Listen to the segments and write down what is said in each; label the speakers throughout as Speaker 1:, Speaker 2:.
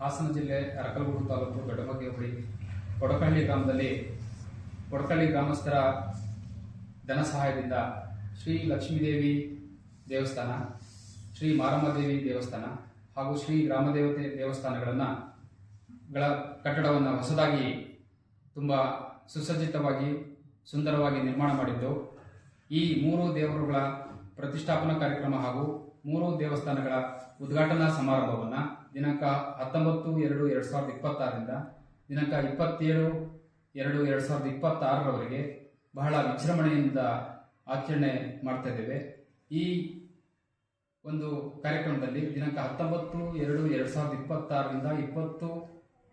Speaker 1: ಹಾಸನ ಜಿಲ್ಲೆ ಅರಕಲಗೂಡು ತಾಲೂಕು ದೊಡ್ಡಬಗ್ಗೆ ಹೋಬಳಿ ಕೊಡಕಳ್ಳಿ ಗ್ರಾಮದಲ್ಲಿ ಕೊಡಕಳ್ಳಿ ಗ್ರಾಮಸ್ಥರ ಧನ ಸಹಾಯದಿಂದ ಶ್ರೀ ಲಕ್ಷ್ಮೀದೇವಿ ದೇವಸ್ಥಾನ, ಶ್ರೀ ಮಾರಮ್ಮದೇವಿ ದೇವಸ್ಥಾನ ಹಾಗೂ ಶ್ರೀ ಗ್ರಾಮದೇವತೆ ದೇವಸ್ಥಾನಗಳನ್ನು ಗಳ ಕಟ್ಟಡವನ್ನು ಹೊಸದಾಗಿ ತುಂಬ ಸುಸಜ್ಜಿತವಾಗಿ, ಸುಂದರವಾಗಿ ನಿರ್ಮಾಣ ಮಾಡಿದ್ದು. ಈ ಮೂರು ದೇವರುಗಳ ಪ್ರತಿಷ್ಠಾಪನಾ ಕಾರ್ಯಕ್ರಮ ಹಾಗೂ ಮೂರು ದೇವಸ್ಥಾನಗಳ ಉದ್ಘಾಟನಾ ಸಮಾರಂಭವನ್ನು ದಿನಾಂಕ ಹತ್ತೊಂಬತ್ತು, ಎರಡು ಎರಡು ಸಾವಿರದ ಇಪ್ಪತ್ತಾರರಿಂದ ದಿನಾಂಕ ಇಪ್ಪತ್ತೇಳು, ಎರಡು ಎರಡು ಸಾವಿರದ ಇಪ್ಪತ್ತಾರರವರೆಗೆ ಬಹಳ ವಿಜೃಂಭಣೆಯಿಂದ ಆಚರಣೆ ಮಾಡ್ತಾ ಇದ್ದೇವೆ. ಈ ಒಂದು ಕಾರ್ಯಕ್ರಮದಲ್ಲಿ ದಿನಾಂಕ ಹತ್ತೊಂಬತ್ತು, ಎರಡು ಎರಡು ಸಾವಿರದ ಇಪ್ಪತ್ತಾರರಿಂದ ಇಪ್ಪತ್ತು,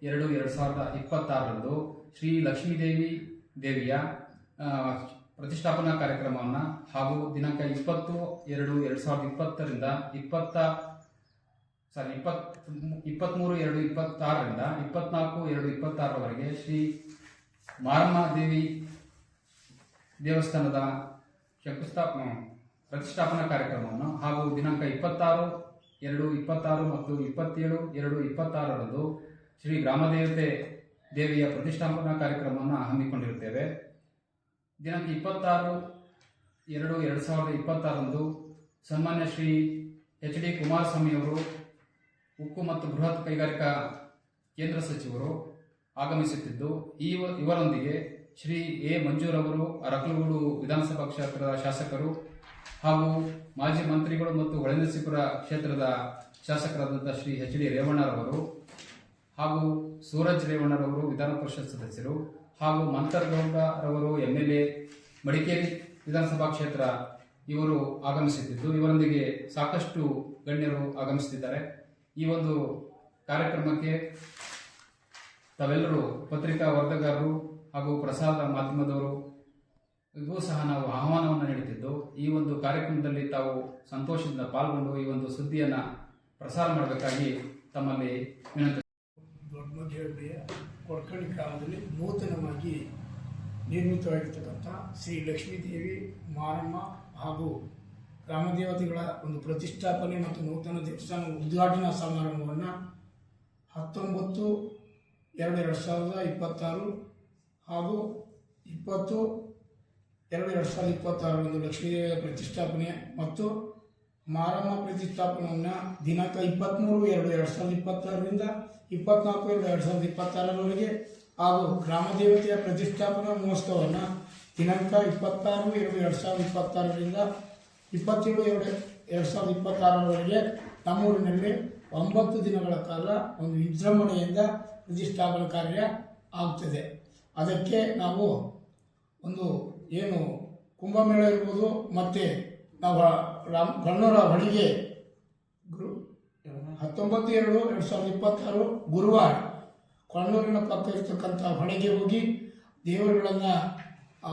Speaker 1: ಎರಡು ಎರಡು ಸಾವಿರದ ಇಪ್ಪತ್ತಾರರಂದು ಶ್ರೀ ಲಕ್ಷ್ಮೀದೇವಿ ದೇವಿಯ ಪ್ರತಿಷ್ಠಾಪನಾ ಕಾರ್ಯಕ್ರಮವನ್ನು ಹಾಗೂ ದಿನಾಂಕ ಇಪ್ಪತ್ತು ಎರಡು ಎರಡು ಸಾವಿರದ ಇಪ್ಪತ್ತರಿಂದ ಇಪ್ಪತ್ತ ಸಾರಿ ಇಪ್ಪತ್ ಇಪ್ಪತ್ತ್ಮೂರು ಎರಡು ಇಪ್ಪತ್ತಾರರಿಂದ ಇಪ್ಪತ್ನಾಲ್ಕು ಎರಡು ಇಪ್ಪತ್ತಾರರವರೆಗೆ ಶ್ರೀ ಮಾರಮ್ಮ ದೇವಿ ದೇವಸ್ಥಾನದ ಶಂಕುಸ್ಥಾಪ, ಪ್ರತಿಷ್ಠಾಪನಾ ಕಾರ್ಯಕ್ರಮವನ್ನು ಹಾಗೂ ದಿನಾಂಕ ಇಪ್ಪತ್ತಾರು ಎರಡು ಇಪ್ಪತ್ತಾರು ಮತ್ತು ಇಪ್ಪತ್ತೇಳು ಎರಡು ಇಪ್ಪತ್ತಾರರಂದು ಶ್ರೀ ಗ್ರಾಮದೇವತೆ ದೇವಿಯ ಪ್ರತಿಷ್ಠಾಪನಾ ಕಾರ್ಯಕ್ರಮವನ್ನು ಹಮ್ಮಿಕೊಂಡಿರುತ್ತೇವೆ. ದಿನಾಂಕ ಇಪ್ಪತ್ತಾರು, ಎರಡು ಎರಡು ಸಾವಿರದ ಇಪ್ಪತ್ತಾರರಂದು ಸನ್ಮಾನ್ಯ ಶ್ರೀ ಎಚ್ ಡಿ ಕುಮಾರಸ್ವಾಮಿಯವರು ಉಕ್ಕು ಮತ್ತು ಬೃಹತ್ ಕೈಗಾರಿಕಾ ಕೇಂದ್ರ ಸಚಿವರು ಆಗಮಿಸುತ್ತಿದ್ದು, ಈ ಇವರೊಂದಿಗೆ ಶ್ರೀ ಎ ಮಂಜೂರವರು ಅರಕಲಗೂಡು ವಿಧಾನಸಭಾ ಕ್ಷೇತ್ರದ ಶಾಸಕರು ಹಾಗೂ ಮಾಜಿ ಮಂತ್ರಿಗಳು ಮತ್ತು ಹೊಳೆನರಸೀಪುರ ಕ್ಷೇತ್ರದ ಶಾಸಕರಾದಂಥ ಶ್ರೀ ಎಚ್ ಡಿ ರೇವಣ್ಣರವರು ಹಾಗೂ ಸೂರಜ್ ರೇವಣ್ಣರವರು ವಿಧಾನ ಪರಿಷತ್ ಸದಸ್ಯರು ಹಾಗೂ ಮಂತರ್ಗೌಡರವರು ಎಂ ಎಲ್ ಎ ಮಡಿಕೇರಿ ವಿಧಾನಸಭಾ ಕ್ಷೇತ್ರ ಇವರು ಆಗಮಿಸುತ್ತಿದ್ದು ಇವರೊಂದಿಗೆ ಸಾಕಷ್ಟು ಗಣ್ಯರು ಆಗಮಿಸುತ್ತಿದ್ದಾರೆ ಈ ಒಂದು ಕಾರ್ಯಕ್ರಮಕ್ಕೆ ತಾವೆಲ್ಲರೂ ಪತ್ರಿಕಾ ವರದಿಗಾರರು ಹಾಗೂ ಪ್ರಸಾರ ಮಾಧ್ಯಮದವರು ಸಹ ನಾವು ಆಹ್ವಾನವನ್ನು ನೀಡುತ್ತಿದ್ದು, ಈ ಒಂದು ಕಾರ್ಯಕ್ರಮದಲ್ಲಿ ತಾವು ಸಂತೋಷದಿಂದ ಪಾಲ್ಗೊಂಡು ಈ ಒಂದು ಸುದ್ದಿಯನ್ನು ಪ್ರಸಾರ ಮಾಡಬೇಕಾಗಿ ತಮ್ಮಲ್ಲಿ ವಿನಂತಿ
Speaker 2: ದೊಡ್ಡಮಗ್ಗಿಹಳ್ಳಿಯ ಕಾಲದಲ್ಲಿ ನೂತನವಾಗಿ ನಿರ್ಮಿತವಾಗಿರ್ತಕ್ಕಂಥ ಶ್ರೀ ಲಕ್ಷ್ಮೀದೇವಿ, ಮಾರಮ್ಮ ಹಾಗೂ ಗ್ರಾಮದೇವತೆಗಳ ಒಂದು ಪ್ರತಿಷ್ಠಾಪನೆ ಮತ್ತು ನೂತನ ದೇವಸ್ಥಾನ ಉದ್ಘಾಟನಾ ಸಮಾರಂಭವನ್ನು ಹತ್ತೊಂಬತ್ತು, ಎರಡು ಎರಡು ಸಾವಿರದ ಇಪ್ಪತ್ತಾರು ಹಾಗೂ ಇಪ್ಪತ್ತು, ಎರಡು ಎರಡು ಸಾವಿರದ ಇಪ್ಪತ್ತಾರರಂದು ಲಕ್ಷ್ಮೀದೇವಿಯ ಪ್ರತಿಷ್ಠಾಪನೆ ಮತ್ತು ಮಾರಮ್ಮ ಪ್ರತಿಷ್ಠಾಪನೆಯನ್ನು ದಿನಾಂಕ ಇಪ್ಪತ್ತ್ಮೂರು ಎರಡು ಎರಡು ಸಾವಿರದ ಇಪ್ಪತ್ತಾರರಿಂದ ಇಪ್ಪತ್ನಾಲ್ಕು ಎರಡು ಎರಡು ಸಾವಿರದ ಇಪ್ಪತ್ತಾರರವರೆಗೆ ಹಾಗೂ ಗ್ರಾಮದೇವತೆಯ ಪ್ರತಿಷ್ಠಾಪನಾ ಮಹೋತ್ಸವವನ್ನು ದಿನಾಂಕ ಇಪ್ಪತ್ತಾರು ಎರಡು ಎರಡು ಸಾವಿರದ ಇಪ್ಪತ್ತಾರರಿಂದ ಇಪ್ಪತ್ತೇಳು ಎರಡು ಎರಡು ಸಾವಿರದ ಇಪ್ಪತ್ತಾರರವರೆಗೆ ತಮ್ಮೂರಿನಲ್ಲಿ ಒಂಬತ್ತು ದಿನಗಳ ಕಾಲ ಒಂದು ವಿಜೃಂಭಣೆಯಿಂದ ಪ್ರತಿಷ್ಠಾಪನಾ ಕಾರ್ಯ ಆಗ್ತದೆ. ಅದಕ್ಕೆ ನಾವು ಒಂದು ಏನು ಕುಂಭಮೇಳ ಇರ್ಬೋದು, ಮತ್ತು ನಾವು ರಾಮ್ ಕಣ್ಣೂರ ಹಳಿಗೆ ಗುರು, ಹತ್ತೊಂಬತ್ತು ಎರಡು ಎರಡು ಸಾವಿರದ ಇಪ್ಪತ್ತಾರು ಗುರುವಾರ ಕಣ್ಣೂರಿನ ಪಕ್ಕ ಇರ್ತಕ್ಕಂಥ ಹೊಳೆಗೆ ಹೋಗಿ ದೇವರುಗಳನ್ನು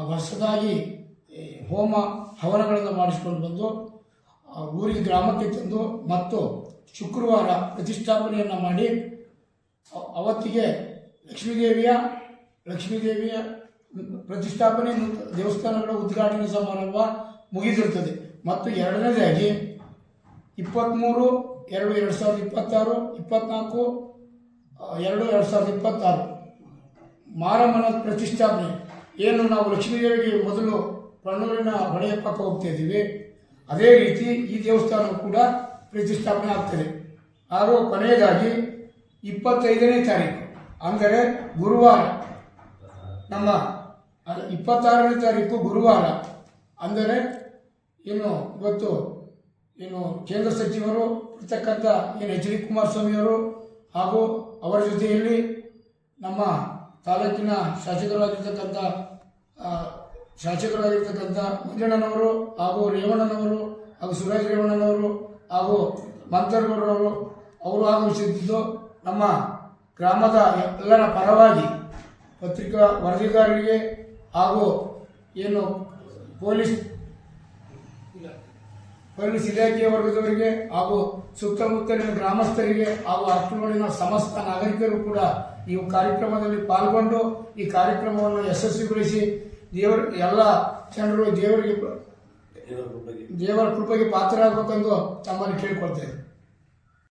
Speaker 2: ಹೊಸದಾಗಿ ಹೋಮ ಹವನಗಳನ್ನು ಮಾಡಿಸ್ಕೊಂಡು ಬಂದು ಊರಿಗೆ ಗ್ರಾಮಕ್ಕೆ ತಂದು ಮತ್ತು ಶುಕ್ರವಾರ ಪ್ರತಿಷ್ಠಾಪನೆಯನ್ನು ಮಾಡಿ ಅವತ್ತಿಗೆ ಲಕ್ಷ್ಮೀದೇವಿಯ ಲಕ್ಷ್ಮೀದೇವಿಯ ಪ್ರತಿಷ್ಠಾಪನೆ ದೇವಸ್ಥಾನಗಳ ಉದ್ಘಾಟನೆ ಸಮಾರಂಭ ಮುಗಿದಿರುತ್ತದೆ ಮತ್ತು ಎರಡನೇದಾಗಿ ಇಪ್ಪತ್ತ್ಮೂರು, ಎರಡು ಎರಡು ಸಾವಿರದ ಇಪ್ಪತ್ತಾರು ಇಪ್ಪತ್ನಾಲ್ಕು ಎರಡು ಎರಡು ಸಾವಿರದ ಇಪ್ಪತ್ತಾರು. ಮಾರಮ್ಮನ ಪ್ರತಿಷ್ಠಾಪನೆ. ಏನು ನಾವು ಲಕ್ಷ್ಮೀದೇವಿಗೆ ಮೊದಲು ಕಣ್ಣೂರಿನ ಹೊಳೆಯ ಪಕ್ಕ ಹೋಗ್ತಾ ಇದ್ದೀವಿ. ಅದೇ ರೀತಿ ಈ ದೇವಸ್ಥಾನ ಕೂಡ ಪ್ರತಿಷ್ಠಾಪನೆ ಆಗ್ತದೆ. ಹಾಗೂ ಕೊನೆಯದಾಗಿ ಇಪ್ಪತ್ತೈದನೇ ತಾರೀಕು. ಅಂದರೆ ಗುರುವಾರ. ನಮ್ಮ ಇಪ್ಪತ್ತಾರನೇ ತಾರೀಕು ಗುರುವಾರ. ಅಂದರೆ ಏನು ಇವತ್ತು ಏನು ಕೇಂದ್ರ ಸಚಿವರು, ಇರ್ತಕ್ಕಂಥ ಏನು ಎಚ್ ಡಿ ಕುಮಾರಸ್ವಾಮಿಯವರು ಹಾಗೂ ಅವರ ಜೊತೆಯಲ್ಲಿ ನಮ್ಮ ತಾಲೂಕಿನ ಶಾಸಕರಾಗಿರ್ತಕ್ಕಂಥ ಶಾಸಕರಾಗಿರ್ತಕ್ಕಂಥ ಮಂಜಣ್ಣನವರು ಹಾಗೂ ರೇವಣ್ಣನವರು ಹಾಗೂ ಸುರೇಶ್ ರೇವಣ್ಣನವರು ಹಾಗೂ ಮಂತರ್ಗೌಡರವರು ಅವರು ಆಗಮಿಸುತ್ತಿದ್ದು, ನಮ್ಮ ಗ್ರಾಮದ ಎಲ್ಲರ ಪರವಾಗಿ ಪತ್ರಿಕಾ ವರದಿಗಾರರಿಗೆ ಹಾಗೂ ಏನು ಪೊಲೀಸ್ ಪೊಲೀಸ್ ಇಲಾಖೆಯ ವರ್ಗದವರಿಗೆ ಹಾಗೂ ಸುತ್ತಮುತ್ತಲಿನ ಗ್ರಾಮಸ್ಥರಿಗೆ ಹಾಗೂ ಅರ್ಕಲೋಡಿನ ಸಮಸ್ತ ನಾಗರಿಕರು ಕೂಡ ಈ ಕಾರ್ಯಕ್ರಮದಲ್ಲಿ ಪಾಲ್ಗೊಂಡು ಈ ಕಾರ್ಯಕ್ರಮವನ್ನು ಯಶಸ್ವಿಗೊಳಿಸಿ ದೇವರ ಎಲ್ಲ ಜನರು ದೇವರಿಗೆ ದೇವರ ಕೃಪೆಗೆ ಪಾತ್ರರಾಗಬೇಕೆಂದು ತಮ್ಮಲ್ಲಿ ಕೇಳಿಕೊಳ್ತೇನೆ.